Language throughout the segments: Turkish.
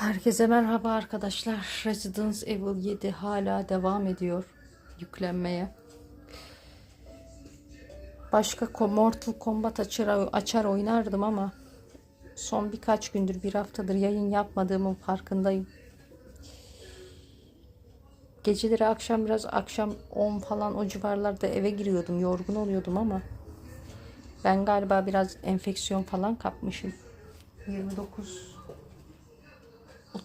Herkese merhaba arkadaşlar. Resident Evil 7 hala devam ediyor yüklenmeye. Başka Mortal Kombat açar, açar oynardım ama son birkaç gündür bir haftadır yayın yapmadığımın farkındayım. Geceleri akşam biraz akşam 10 falan o civarlarda eve giriyordum. Yorgun oluyordum ama ben galiba biraz enfeksiyon falan kapmışım. 29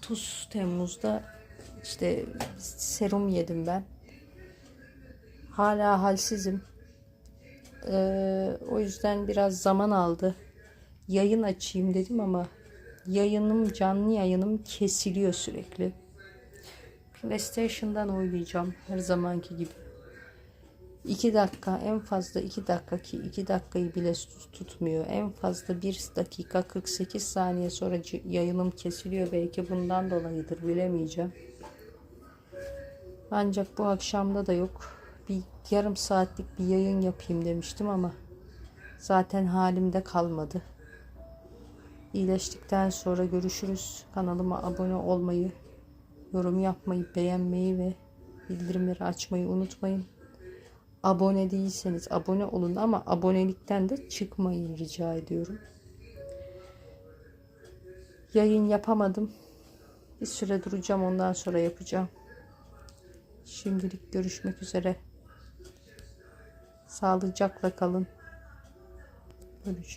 30 Temmuz'da işte serum yedim ben. Hala halsizim. Ee, o yüzden biraz zaman aldı. Yayın açayım dedim ama yayınım canlı yayınım kesiliyor sürekli. PlayStation'dan oynayacağım her zamanki gibi. 2 dakika en fazla 2 dakika ki 2 dakikayı bile tut- tutmuyor. En fazla 1 dakika 48 saniye sonra yayınım kesiliyor. Belki bundan dolayıdır bilemeyeceğim. Ancak bu akşamda da yok. Bir yarım saatlik bir yayın yapayım demiştim ama zaten halimde kalmadı. İyileştikten sonra görüşürüz. Kanalıma abone olmayı, yorum yapmayı, beğenmeyi ve bildirimleri açmayı unutmayın abone değilseniz abone olun ama abonelikten de çıkmayın rica ediyorum. Yayın yapamadım. Bir süre duracağım ondan sonra yapacağım. Şimdilik görüşmek üzere. Sağlıcakla kalın. Görüşürüz.